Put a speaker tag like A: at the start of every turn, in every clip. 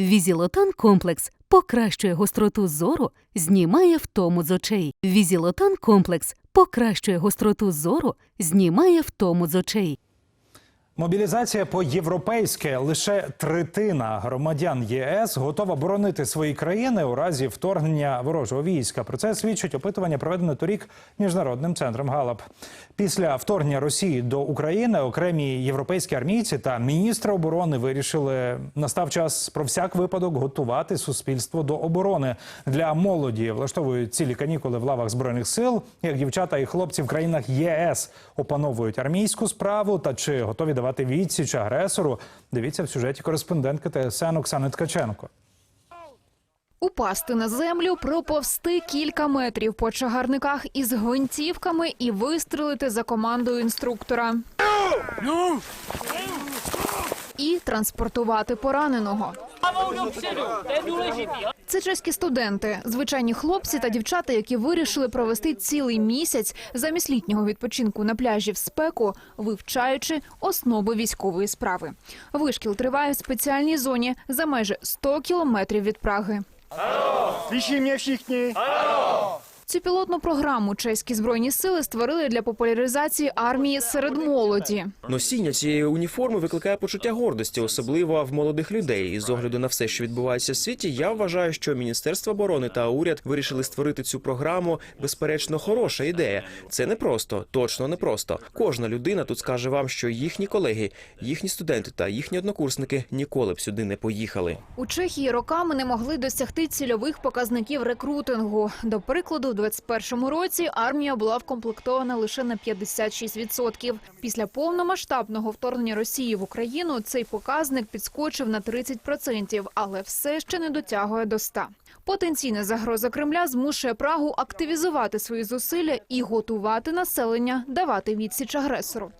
A: Візілотан комплекс покращує гостроту зору, знімає втому з очей. Візілотан комплекс покращує гостроту зору, знімає втому з очей.
B: Мобілізація по-європейськи лише третина громадян ЄС готова боронити свої країни у разі вторгнення ворожого війська. Про це свідчить опитування, проведене торік міжнародним центром Галап. Після вторгнення Росії до України окремі європейські армійці та міністри оборони вирішили настав час про всяк випадок готувати суспільство до оборони для молоді. Влаштовують цілі канікули в лавах збройних сил, як дівчата і хлопці в країнах ЄС опановують армійську справу та чи готові давати відсіч агресору. Дивіться в сюжеті кореспондентки ТСН Оксани Ткаченко.
C: Упасти на землю, проповсти кілька метрів по чагарниках із гвинтівками і вистрелити за командою інструктора. І транспортувати пораненого. Це чеські студенти, звичайні хлопці та дівчата, які вирішили провести цілий місяць замість літнього відпочинку на пляжі в спеку, вивчаючи основи військової справи. Вишкіл триває в спеціальній зоні за майже 100 кілометрів від Праги.
D: Slyší mě všichni?
C: Цю пілотну програму чеські збройні сили створили для популяризації армії серед молоді.
E: Носіння цієї уніформи викликає почуття гордості, особливо в молодих людей. І з огляду на все, що відбувається в світі, я вважаю, що Міністерство оборони та уряд вирішили створити цю програму. Безперечно, хороша ідея. Це не просто, точно не просто. Кожна людина тут скаже вам, що їхні колеги, їхні студенти та їхні однокурсники ніколи б сюди не поїхали.
C: У Чехії роками не могли досягти цільових показників рекрутингу. До прикладу, в 21-му році армія була вкомплектована лише на 56%. Після повномасштабного вторгнення Росії в Україну цей показник підскочив на 30%, але все ще не дотягує до 100%. Потенційна загроза Кремля змушує Прагу активізувати свої зусилля і готувати населення давати відсіч агресору.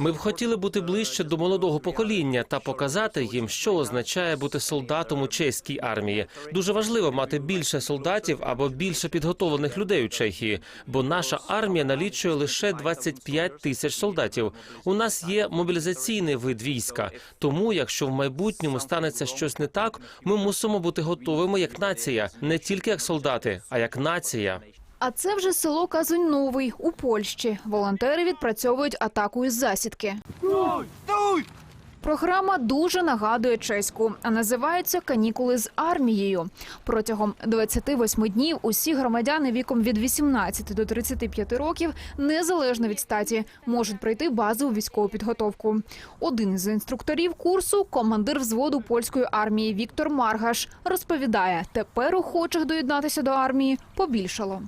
F: Ми б хотіли бути ближче до молодого покоління та показати їм, що означає бути солдатом у чеській армії. Дуже важливо мати більше солдатів або більше підготовлених людей у Чехії, бо наша армія налічує лише 25 тисяч солдатів. У нас є мобілізаційний вид війська. Тому, якщо в майбутньому станеться щось не так, ми мусимо бути готовими як нація, не тільки як солдати, а як нація.
C: А це вже село Казунь Новий у Польщі. Волонтери відпрацьовують атаку із засідки. Програма дуже нагадує чеську, а називається Канікули з армією. Протягом 28 днів усі громадяни віком від 18 до 35 років, незалежно від статі, можуть пройти базову військову підготовку. Один із інструкторів курсу, командир взводу польської армії Віктор Маргаш, розповідає: тепер охочих доєднатися до армії побільшало.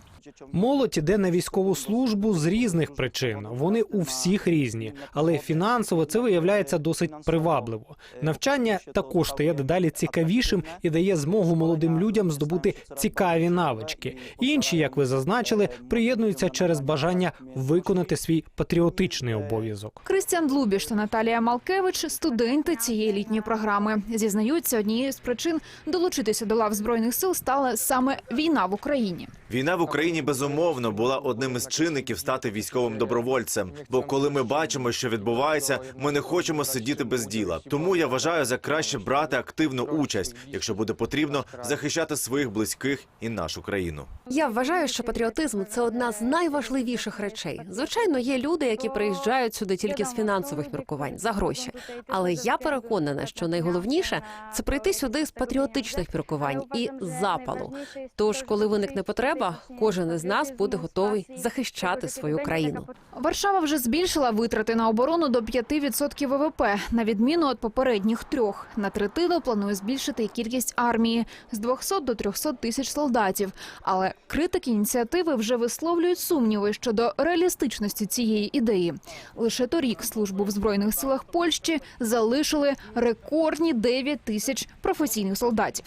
G: Молодь іде на військову службу з різних причин. Вони у всіх різні, але фінансово це виявляється досить привабливо. Навчання також стає дедалі цікавішим і дає змогу молодим людям здобути цікаві навички. Інші, як ви зазначили, приєднуються через бажання виконати свій патріотичний обов'язок.
C: Кристіан Длубіш та Наталія Малкевич студенти цієї літньої програми. Зізнаються, однією з причин долучитися до лав збройних сил стала саме війна в Україні.
H: Війна в Україні безумовно була одним із чинників стати військовим добровольцем. Бо коли ми бачимо, що відбувається, ми не хочемо сидіти без діла. Тому я вважаю за краще брати активну участь, якщо буде потрібно, захищати своїх близьких і нашу країну.
I: Я вважаю, що патріотизм це одна з найважливіших речей. Звичайно, є люди, які приїжджають сюди тільки з фінансових міркувань за гроші. Але я переконана, що найголовніше це прийти сюди з патріотичних міркувань і запалу. Тож, коли виникне потреба, кожен із нас буде готовий захищати свою країну.
C: Варшава вже збільшила витрати на оборону до 5% ВВП, на відміну від попередніх трьох. На третину планує збільшити кількість армії з 200 до 300 тисяч солдатів. Але критики ініціативи вже висловлюють сумніви щодо реалістичності цієї ідеї. Лише торік службу в збройних силах Польщі залишили рекордні 9 тисяч професійних солдатів.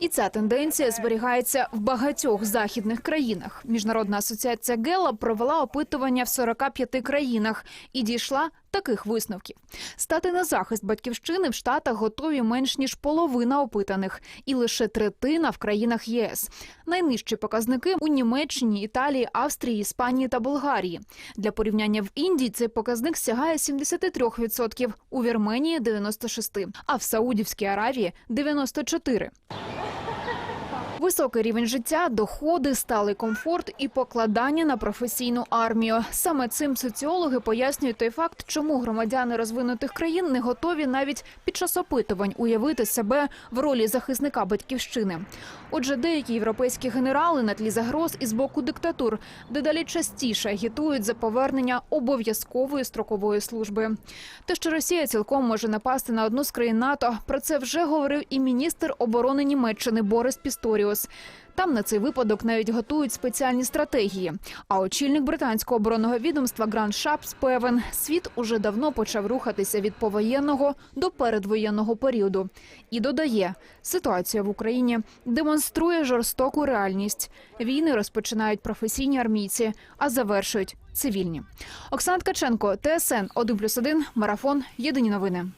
C: І ця тенденція зберігається в багатьох західних країнах. Міжнародна асоціація Гела провела опитування в 45 країнах і дійшла таких висновків: стати на захист батьківщини в Штатах готові менш ніж половина опитаних, і лише третина в країнах ЄС. Найнижчі показники у Німеччині, Італії, Австрії, Іспанії та Болгарії. Для порівняння в Індії цей показник сягає 73%, у Вірменії 96%, а в Саудівській Аравії 94%. Високий рівень життя, доходи, сталий комфорт і покладання на професійну армію. Саме цим соціологи пояснюють той факт, чому громадяни розвинутих країн не готові навіть під час опитувань уявити себе в ролі захисника батьківщини. Отже, деякі європейські генерали на тлі загроз із боку диктатур дедалі частіше агітують за повернення обов'язкової строкової служби. Те, що Росія цілком може напасти на одну з країн НАТО, про це вже говорив і міністр оборони Німеччини Борис Пісторіус. Там на цей випадок навіть готують спеціальні стратегії. А очільник британського оборонного відомства Гранд Шапс певен, світ уже давно почав рухатися від повоєнного до передвоєнного періоду. І додає, ситуація в Україні демонструє жорстоку реальність. Війни розпочинають професійні армійці, а завершують цивільні. Оксана Ткаченко, ТСН 1+,1, Марафон. Єдині новини.